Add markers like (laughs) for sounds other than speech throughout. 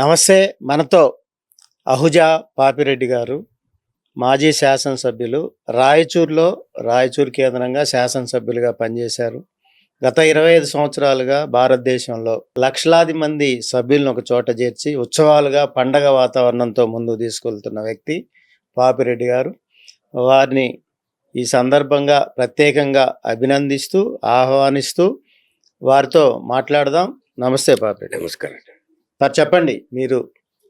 నమస్తే మనతో అహుజా పాపిరెడ్డి గారు మాజీ శాసనసభ్యులు రాయచూరులో రాయచూరు కేంద్రంగా శాసనసభ్యులుగా పనిచేశారు. గత ఇరవై ఐదు సంవత్సరాలుగా భారతదేశంలో లక్షలాది మంది సభ్యులను ఒక చోట చేర్చి ఉత్సవాలుగా పండగ వాతావరణంతో ముందుకు తీసుకెళ్తున్న వ్యక్తి పాపిరెడ్డి గారు. వారిని ఈ సందర్భంగా ప్రత్యేకంగా అభినందిస్తూ ఆహ్వానిస్తూ వారితో మాట్లాడదాం. నమస్తే పాపిరెడ్డి. నమస్కారం సార్ చెప్పండి మీరు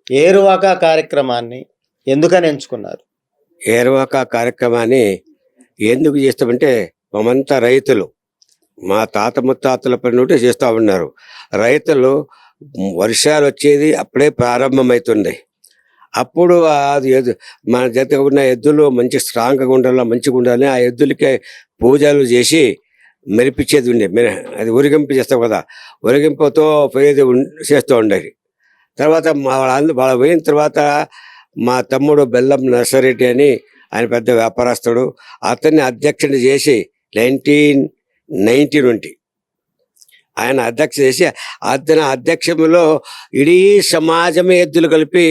ఏరువాక కార్యక్రమాన్ని ఎందుకని ఎంచుకున్నారు? ఏరువాక కార్యక్రమాన్ని ఎందుకు చేస్తామంటే మమంతా రైతులు మా తాత ముత్తాతల పని నుండి చేస్తూ ఉన్నారు. రైతులు వర్షాలు వచ్చేది అప్పుడే ప్రారంభమవుతుంది అప్పుడు అది మన జత ఉన్న ఎద్దులు మంచి స్ట్రాంగ్గా ఉండాలి మంచిగా ఉండాలి ఆ ఎద్దులకి పూజలు చేసి మెరిపించేది ఉండే అది ఊరిగింపు చేస్తాం కదా ఉరిగింపుతో పోయేది చేస్తూ ఉండేది. తర్వాత మా వాళ్ళ వాళ్ళ పోయిన తర్వాత మా తమ్ముడు బెల్లం నర్సరెడ్డి అని ఆయన పెద్ద వ్యాపారస్తుడు అతన్ని అధ్యక్షుని చేసి నైన్టీన్ నైన్టీ నుండి ఆయన అధ్యక్ష చేసి అతని అధ్యక్షంలో ఇడీ సమాజమే ఎద్దులు కలిపి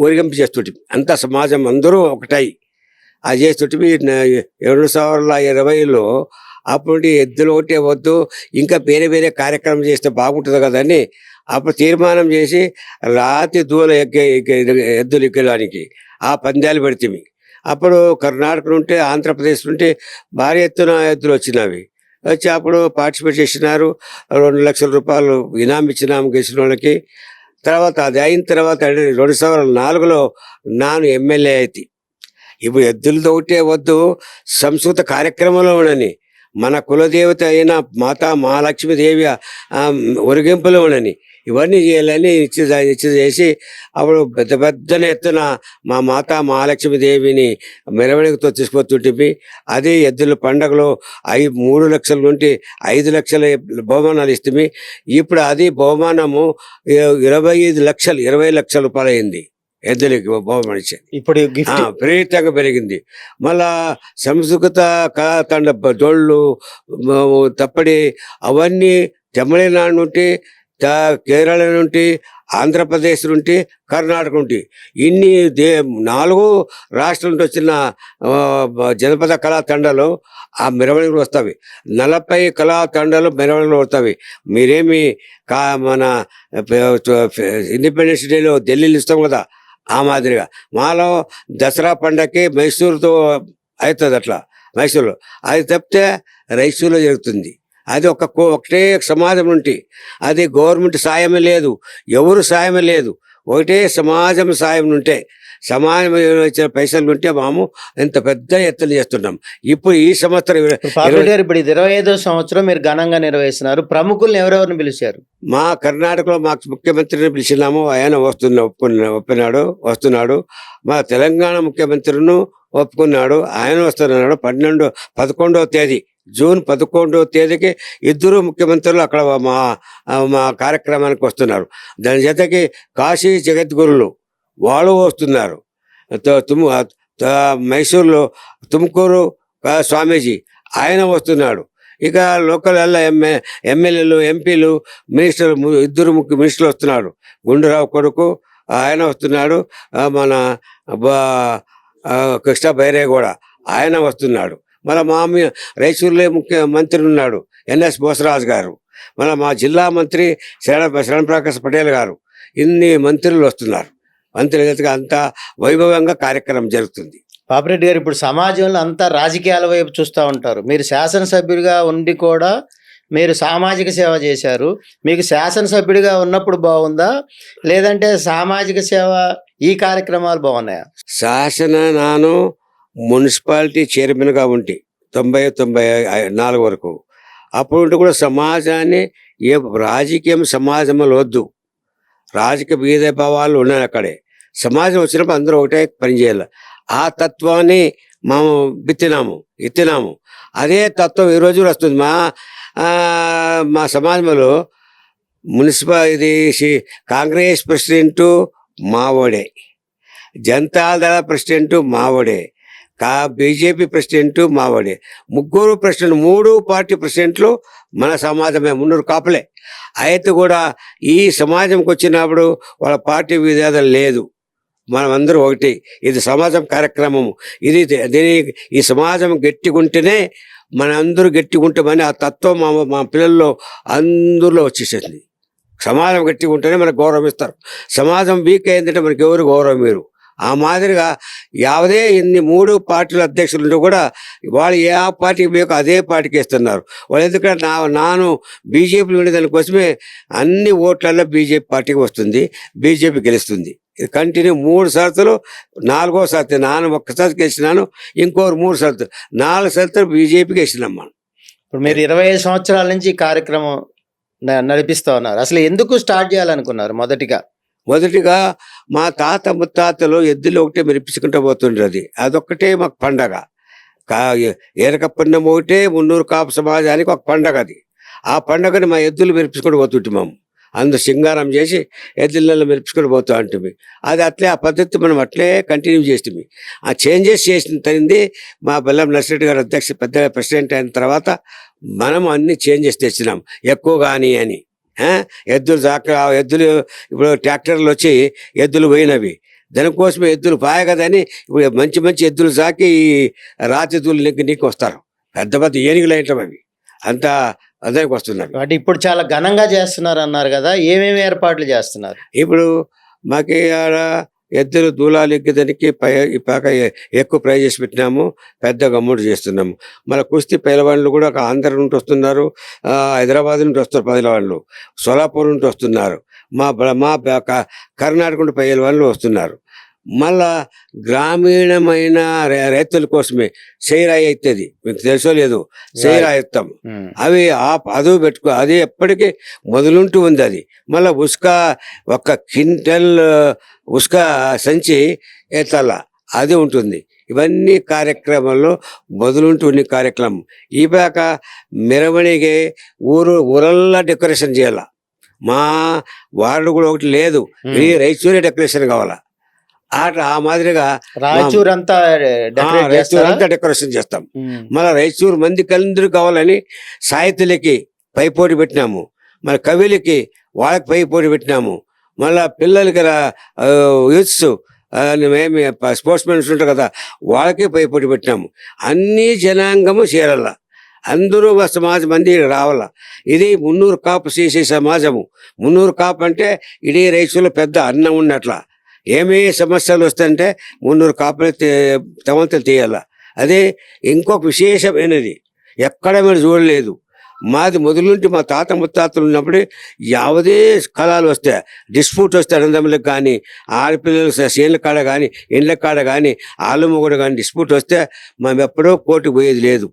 ఊరిగింపు చేస్తుంటే అంత సమాజం అందరూ ఒకటై అది చేస్తుంటే రెండు ಸಾವಿರದ ఇరవైలో అప్పుడు ఎద్దులు ఒకటే వద్దు ఇంకా వేరే వేరే కార్యక్రమం చేస్తే బాగుంటుంది కదని అప్పుడు తీర్మానం చేసి రాతి దూల ఎద్దులు ఎక్కడానికి ఆ పందాలు పెడితే అప్పుడు కర్ణాటక నుండి ఆంధ్రప్రదేశ్ నుండి భారీ ఎత్తున ఎద్దులు వచ్చినవి. వచ్చి అప్పుడు పార్టిసిపేట్ చేసినారు. రెండు లక్షల రూపాయలు ఇనాం ఇచ్చినాము గెలిచిన వాళ్ళకి. తర్వాత అది అయిన తర్వాత రెండు సవరణ నాలుగులో నాను ఎమ్మెల్యే అయితే. ఇప్పుడు ఎద్దులు తోటే వద్దు సంస్కృత కార్యక్రమంలో ఉండని మన కులదేవత అయిన మాతా మహాలక్ష్మీదేవి ఒరిగింపులో ఉండని ఇవన్నీ చేయాలని నిశ్చయ నిశ్చయ చేసి అప్పుడు పెద్ద పెద్దన ఎత్తున మా మాతా మహాలక్ష్మీదేవిని మెరవణికతో తీసుకొస్తుంటే అదే ఎద్దుల పండగలో ఐ మూడు లక్షల నుండి ఐదు లక్షల బహుమానాలు ఇస్తే ఇప్పుడు అది బహుమానము ఇరవై ఐదు లక్షలు ఇరవై లక్షల రూపాయలు అయింది ఎద్దులకి బహుమానం ఇచ్చేది. ఇప్పుడు విపరీతంగా పెరిగింది. మళ్ళా సంస్కృత కళాతండ డొళ్ళు తప్పడి అవన్నీ తమిళనాడు నుండి కేరళ నుండి ఆంధ్రప్రదేశ్ నుండి కర్ణాటక నుండి ఇన్ని దే నాలుగు రాష్ట్రాల నుండి వచ్చిన జనపద కళా తండాలు ఆ మెరవణికలు వస్తాయి. నలభై కళా తండాలు మెరవణికలు వస్తాయి మీరేమి కా మన ఇండిపెండెన్స్ డేలో ఢిల్లీలో ఇస్తాం కదా ఆ మాదిరిగా. మాలో దసరా పండగకి మైసూరుతో అవుతుంది అట్లా మైసూరులో. అది తప్పితే రైసూరులో జరుగుతుంది. అది ఒక ఒకటే సమాజం నుండి అది గవర్నమెంట్ సాయమే లేదు ఎవరు సాయమే లేదు. ఒకటే సమాజం సాయం ఉంటే. సమాజం ఇచ్చిన పైసలు ఉంటే మాము ఇంత పెద్ద ఎత్తున చేస్తున్నాం. ఇప్పుడు ఈ సంవత్సరం ఇప్పుడు ఇది ఇరవై ఐదో సంవత్సరం మీరు ఘనంగా నిర్వహిస్తున్నారు. ప్రముఖుల్ని ఎవరెవరిని పిలిచారు? మా కర్ణాటకలో మాకు ముఖ్యమంత్రిని పిలిచినాము. ఆయన వస్తున్న ఒప్పుకున్న ఒప్పినాడు వస్తున్నాడు. మా తెలంగాణ ముఖ్యమంత్రిను ఒప్పుకున్నాడు. ఆయన వస్తున్నాడు పన్నెండు పదకొండవ తేదీ. జూన్ పదకొండవ తేదీకి ఇద్దరు ముఖ్యమంత్రులు అక్కడ మా మా కార్యక్రమానికి వస్తున్నారు. దాని జతకి కాశీ జగద్గురులు వాళ్ళు వస్తున్నారు. తుమ్ మైసూరులో తుమ్కూరు స్వామీజీ ఆయన వస్తున్నాడు. ఇక లోకల్ ఎమ్మె ఎమ్మెల్యేలు ఎంపీలు మినిస్టర్లు ము- ఇద్దరు ముఖ్య మినిస్టర్లు వస్తున్నాడు గుండూరావు కొడుకు ఆయన వస్తున్నాడు. మన బా- కృష్ణ బైరే కూడా ఆయన వస్తున్నాడు. మన మామి రైచూరులో ముఖ్య మంత్రి ఉన్నాడు ఎన్ఎస్ బోసరాజు గారు. మన మా జిల్లా మంత్రి శరణ శరణప్రకాశ్ పటేల్ గారు. ఇన్ని మంత్రులు వస్తున్నారు. మంత్రులు అంతా వైభవంగా కార్యక్రమం జరుగుతుంది. పాపిరెడ్డి గారు ఇప్పుడు సమాజంలో అంతా రాజకీయాల వైపు చూస్తూ ఉంటారు. మీరు శాసనసభ్యుడిగా ఉండి కూడా మీరు సామాజిక సేవ చేశారు. మీకు శాసనసభ్యుడిగా ఉన్నప్పుడు బాగుందా? లేదంటే సామాజిక సేవ ఈ కార్యక్రమాలు బాగున్నాయా? శాసన నాను మున్సిపాలిటీ చైర్మన్గా ఉండి తొంభై తొంభై నాలుగు వరకు. అప్పుడు ఉంటే కూడా సమాజాన్ని ఏ రాజకీయం సమాజంలో వద్దు. రాజకీయ భేదభావాలు ఉన్నాయి అక్కడే. సమాజం వచ్చినప్పుడు అందరూ ఒకటే పనిచేయాలి ఆ తత్వాన్ని మేము విత్తినాము ఎత్తినాము. అదే తత్వం ఈ రోజు కూడా వస్తుంది. మా మా సమాజంలో మున్సిపల్ ఇది సి- కాంగ్రెస్ ప్రెసిడెంటు మావోడే. జనతాదళ ప్రెసిడెంట్ మావోడే. కా బీజేపీ ప్రెసిడెంట్ మావాడే. ముగ్గురు ప్రెసిడెంట్ మూడు పార్టీ ప్రెసిడెంట్లు మన సమాజమే మున్నూరు కాపలే. అయితే కూడా ఈ సమాజంకి వచ్చినప్పుడు వాళ్ళ పార్టీ విధేదం లేదు. మనమందరూ ఒకటి. ఇది సమాజం కార్యక్రమం. ఇది దీని ఈ సమాజం గట్టిగుంటేనే మనందరూ గట్టిగుంటామని ఆ తత్వం మా మా పిల్లల్లో అందరిలో వచ్చేసింది. సమాజం గట్టిగా ఉంటేనే మనకు గౌరవం ఇస్తారు. సమాజం వీక్ అయిందంటే మనకి ఎవరు గౌరవం మీరు ఆ మాదిరిగా యావదే ఇన్ని మూడు పార్టీల అధ్యక్షులు ఉంటే కూడా వాళ్ళు ఏ పార్టీకి మీకు అదే పార్టీకి ఇస్తున్నారు వాళ్ళు ఎందుకంటే నా నాను బీజేపీలో ఉండే దానికోసమే అన్ని ఓట్లలో బీజేపీ పార్టీకి వస్తుంది బీజేపీ గెలుస్తుంది. ఇది కంటిన్యూ మూడు షరతులు నాలుగో షరతు నాన్న ఒక్కసారి గెలిచినాను ఇంకోరు మూడు షరతులు నాలుగు షరతులు బీజేపీకి వేసినాం మనం. ఇప్పుడు మీరు ఇరవై ఐదు సంవత్సరాల నుంచి ఈ కార్యక్రమం న- ఉన్నారు. అసలు ఎందుకు స్టార్ట్ చేయాలనుకున్నారు మొదటిగా? మొదటిగా మా తాత ముత్తాతలు ఎద్దులు ఒకటే మెరిపించుకుంటూ పోతుండ్రది అదొక్కటే మాకు పండగ. కా ఏరకపండం ఒకటే మున్నూరు కాపు సమాజానికి ఒక పండగ అది. ఆ పండగని మా ఎద్దులు మెరిపించుకుంటూ పోతుంటాము అందు సింగారం చేసి ఎద్దులలో మెరుపుకొని పోతూ ఉంటుంది అది అట్లే ఆ పద్ధతి మనం అట్లే కంటిన్యూ చేస్తుంది ఆ చేంజెస్ చేసిన తరింది మా బెల్లం నర్సిరెడ్డి గారు అధ్యక్ష పెద్ద ప్రెసిడెంట్ అయిన తర్వాత మనం అన్ని చేంజెస్ తెచ్చినాం. ఎక్కువ కానీ అని. ఎద్దులు దాక ఎద్దులు ఇప్పుడు ట్రాక్టర్లు వచ్చి ఎద్దులు పోయినవి. దానికోసమే ఎద్దులు పాయ కదని ఇప్పుడు మంచి మంచి ఎద్దులు సాకి ఈ రాతి ఎద్దులు నీకు నీకు వస్తారు. పెద్ద పెద్ద ఏనుగులు అయినవి అవి. అంత అదానికి వస్తున్నవి. అంటే ఇప్పుడు చాలా ఘనంగా చేస్తున్నారు అన్నారు కదా ఏమేమి ఏర్పాట్లు చేస్తున్నారు? ఇప్పుడు మాకి ఆడ ఎద్దులు దూలాలు ఎగ్గేదానికి పై ఈ పాక ఎక్కువ ఎక్కువ చేసి పెట్టినాము పెద్ద గమ్ముడు చేస్తున్నాము. మన కుస్తీ పైలవాళ్ళు కూడా ఒక ఆంధ్ర నుండి వస్తున్నారు హైదరాబాద్ నుండి వస్తారు పైలవాళ్ళు సోలాపూర్ నుండి వస్తున్నారు. మా బ- మా బ- కర్ణాటక నుండి పైలవాళ్ళు వస్తున్నారు. మళ్ళా గ్రామీణమైన రైతుల కోసమే సేరాయి అవుతుంది మీకు తెలుసో లేదు? సేరాయి ఇస్తాం ఉమ్. అవి ఆ అదువు పెట్టుకో అది ఎప్పటికీ మొదలుంటూ ఉంది అది. మళ్ళీ ఉసుక ఒక క్వింటల్ ఉసుక సంచి ఎత్తాల అది ఉంటుంది. ఇవన్నీ కార్యక్రమాల్లో మొదలుంటుంది కార్యక్రమం. ఈ పాక మెరవణిగే ఊరు ఊరల్లా డెకరేషన్ చేయాల. మా వార్డు కూడా ఒకటి లేదు. ఉమ్. ఈ రైచూరే డెకరేషన్ కావాలా. ఆట ఆ మాదిరిగా రాయచూర్ అంతా చేస్తారా? అంతా డెకరేషన్ చేస్తాం. మన రైచూరు మంది కలిందరూ కావాలని సాహిత్యులకి పై పోటీ పెట్టినాము. మన కవులకి వాళ్ళకి పై పోటీ పెట్టినాము. మళ్ళా పిల్లలకి యూత్స్ ప- స్పోర్ట్స్ మెన్స్ ఉంటారు కదా వాళ్ళకి పై పోటీ పెట్టినాము. అన్ని జనాంగము చేరాల. అందరూ మా సమాజం మంది రావాల. ఇది మున్నూరు కాపు చేసే సమాజము. మున్నూరు కాపు అంటే ఇడీ రైతులో పెద్ద అన్నం ఉన్నట్ల. ఏమీ సమస్యలు వస్తుంటే మున్నూరు కాపులు తమంతలు తీయాల? అదే ఇంకొక విశేషమైనది ఎక్కడ మీరు చూడలేదు. మాది మొదలు నుండి మా తాత ముత్తాతలు ఉన్నప్పుడు యావదే కళాలు వస్తాయి. డిస్ప్యూట్ వస్తాయి అనందములకు కానీ ఆడపిల్లలు చేనుల కాడ కానీ ఇండ్ల కాడ కానీ ఆలుమ కూడా కానీ డిస్ప్యూట్ వస్తే మేము ఎప్పుడో కోర్టుకు పోయేది లేదు.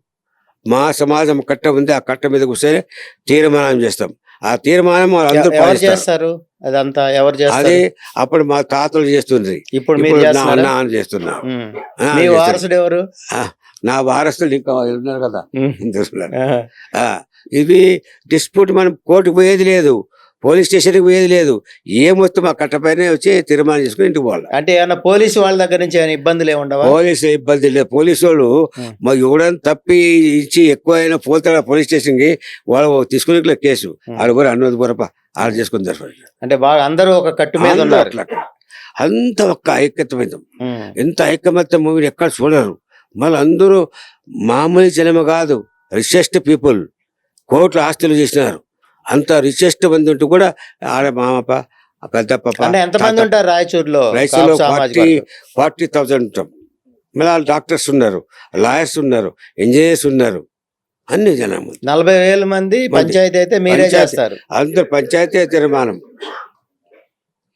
మా సమాజం కట్ట ఉంది ఆ కట్ట మీద కూర్చొని తీర్మానం చేస్తాం. ఆ తీర్మానం ఎవరు పాటిస్తారు. చేస్తారు? అదంతా ఎవరు అదే చేస్తారు అప్పుడు మా తాతలు చేస్తుంది ఇప్పుడు మీరు చేస్తున్నారా నాన్న చేస్తున్నా ఉమ్. ఆ, మీ చేస్తున్నా. వారసుడు ఎవరు నా వారసులు ఇంకా ఉన్నారు కదా ఉమ్. (laughs) హిందువులు. ఆహా. ఆ, ఇవి డిస్ప్యూట్ మనం కోర్టుకు పోయేది లేదు పోలీస్ స్టేషన్కి పోయేది లేదు ఏమొస్తే మా కట్టపైనే వచ్చి తీర్మానం చేసుకుని ఇంటికి పోవాలి అంటే ఏమన్నా పోలీసు వాళ్ళ దగ్గర నుంచి ఏమైనా ఇబ్బందులు ఏమి ఉండవా పోలీసు ఇబ్బంది లేదు పోలీసు వాళ్ళు ఉం. మా ఎవడని తప్పి ఇచ్చి ఎక్కువైనా పోతాడు పోలీస్ స్టేషన్కి వాళ్ళు తీసుకునే కేసు ఉం. వాళ్ళు కూడా అన్నది బొరప వాళ్ళు చేసుకుంటారు అంటే బాగా అందరూ ఒక కట్టు మీద ఉన్నారు. అంత ఒక్క ఐక్యతమైన ఉమ్. ఎంత ఐకమత్యం మూవీని ఎక్కడ చూడరు. మళ్ళీ అందరూ మామూలు జనమ కాదు రిచెస్ట్ పీపుల్ కోట్ల ఆస్తులు చేసినారు. అంత రిచెస్ట్ మంది ఉంటూ కూడా ఆడ మామప పెద్ద పాప అంటే ఎంతమంది ఉంటారు రాయచూరులో? సామాజిక ఫార్టీ? ఫార్టీ థౌజండ్ ఉంటాం. మళ్ళీ వాళ్ళు డాక్టర్స్ ఉన్నారు లాయర్స్ ఉన్నారు ఇంజనీర్స్ ఉన్నారు. అన్ని జనం నలభై వేల మంది పంచాయతీ అయితే మీరే. చేస్తారు. అందరు పంచాయతీ తీర్మానం.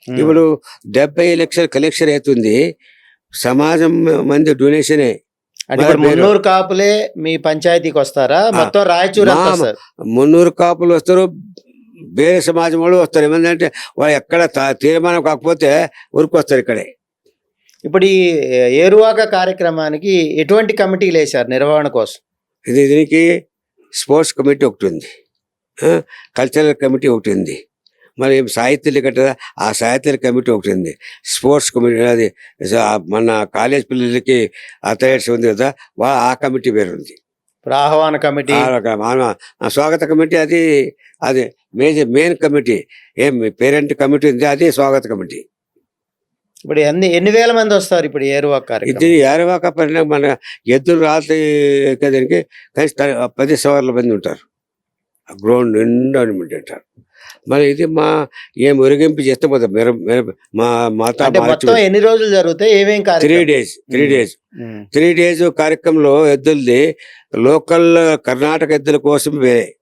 ఇప్పుడు డెబ్బై లక్షల కలెక్షన్ అవుతుంది. సమాజం మంది డొనేషనే. మున్నూరు కాపులే మీ పంచాయతీకి వస్తారా? మొత్తం రాయచూరు మున్నూరు కాపులు వస్తారు వేరే సమాజం వాళ్ళు వస్తారు. ఏమంటే వాళ్ళు ఎక్కడ తీర్మానం కాకపోతే ఊరికి వస్తారు ఇక్కడే. ఇప్పుడు ఈ ఏరువాక కార్యక్రమానికి ఎటువంటి కమిటీలు వేశారు నిర్వహణ కోసం? ఇది దీనికి స్పోర్ట్స్ కమిటీ ఒకటి ఉంది. కల్చరల్ కమిటీ ఒకటి ఉంది. మరి సాహిత్యులు కదా ఆ సాహిత్య కమిటీ ఒకటి ఉంది. స్పోర్ట్స్ కమిటీ అది మన కాలేజ్ పిల్లలకి అథ్లెట్స్ ఉంది కదా వా ఆ కమిటీ వేరు ఉంది. ఆహ్వాన కమిటీ. స్వాగత కమిటీ అది అది మేజర్ మెయిన్ కమిటీ. ఏం పేరెంట్ కమిటీ ఉంది అది స్వాగత కమిటీ. ఇప్పుడు ఎన్ని ఎన్ని వేల మంది వస్తారు ఇప్పుడు ఏరువా ఇది ఏరవాక పడిన మన ఎద్దులు రాత్రి కలిసి త- పది సవర్ల మంది ఉంటారు. గ్రౌండ్ నిండా ఉంటారు మరి ఇది మా ఏం ఉరిగింపు చేస్తే పోతాం మెర- మా మాత మొత్తం ఎన్ని రోజులు జరుగుతాయి? ఏమేం three days three. Days. Three days కార్యక్రమంలో ఎద్దులది లోకల్ కర్ణాటక ఎద్దుల కోసం వేరే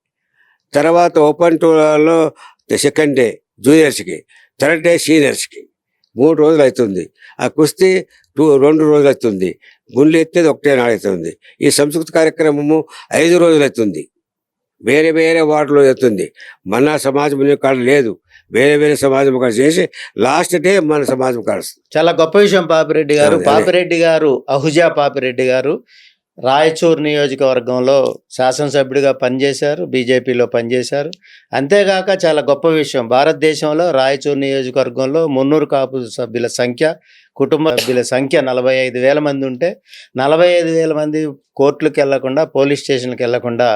తర్వాత ఓపెన్ టూర్లో సెకండ్ డే జూనియర్స్కి థర్డ్ డే సీనియర్స్కి. మూడు రోజులు అవుతుంది. ఆ కుస్తీ టూ రెండు రోజులు అవుతుంది. గుండెలు ఎత్తేది ఒకటే నాడు అవుతుంది. ఈ సంస్కృతి కార్యక్రమము ఐదు రోజులు అవుతుంది. వేరే వేరే వార్డులో అవుతుంది. మన సమాజం కాడ లేదు. వేరే వేరే సమాజం కాడ చేసి లాస్ట్ డే మన సమాజం కాడ చాలా గొప్ప విషయం పాపిరెడ్డి గారు. పాపిరెడ్డి గారు అహుజా పాపిరెడ్డి గారు. రాయచూర్ నియోజకవర్గంలో శాసనసభ్యుడిగా పనిచేశారు బీజేపీలో పనిచేశారు. అంతేగాక చాలా గొప్ప విషయం భారతదేశంలో రాయచూర్ నియోజకవర్గంలో మున్నూరు కాపు సభ్యుల సంఖ్య కుటుంబ సభ్యుల సంఖ్య నలభై ఐదు వేల మంది ఉంటే నలభై ఐదు వేల మంది కోర్టులకు వెళ్ళకుండా పోలీస్ స్టేషన్లకు వెళ్ళకుండా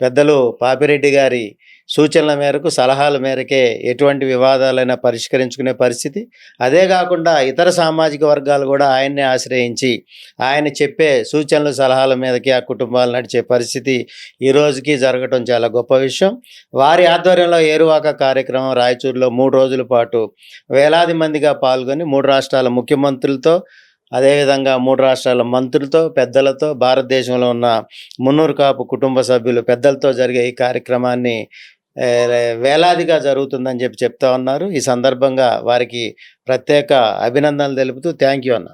పెద్దలు పాపిరెడ్డి గారి సూచనల మేరకు సలహాల మేరకే ఎటువంటి వివాదాలైనా పరిష్కరించుకునే పరిస్థితి. అదే కాకుండా ఇతర సామాజిక వర్గాలు కూడా ఆయన్నే ఆశ్రయించి ఆయన చెప్పే సూచనలు సలహాల మీదకి ఆ కుటుంబాలు నడిచే పరిస్థితి ఈ రోజుకి జరగటం చాలా గొప్ప విషయం. వారి ఆధ్వర్యంలో ఏరువాక కార్యక్రమం రాయచూరులో మూడు రోజుల పాటు వేలాది మందిగా పాల్గొని మూడు రాష్ట్రాల ముఖ్యమంత్రులతో అదేవిధంగా మూడు రాష్ట్రాల మంత్రులతో పెద్దలతో భారతదేశంలో ఉన్న మున్నూరు కాపు కుటుంబ సభ్యులు పెద్దలతో జరిగే ఈ కార్యక్రమాన్ని వేలాదిగా జరుగుతుందని చెప్పి చెప్తా ఉన్నారు. ఈ సందర్భంగా వారికి ప్రత్యేక అభినందనలు తెలుపుతూ థ్యాంక్ యూ అన్న.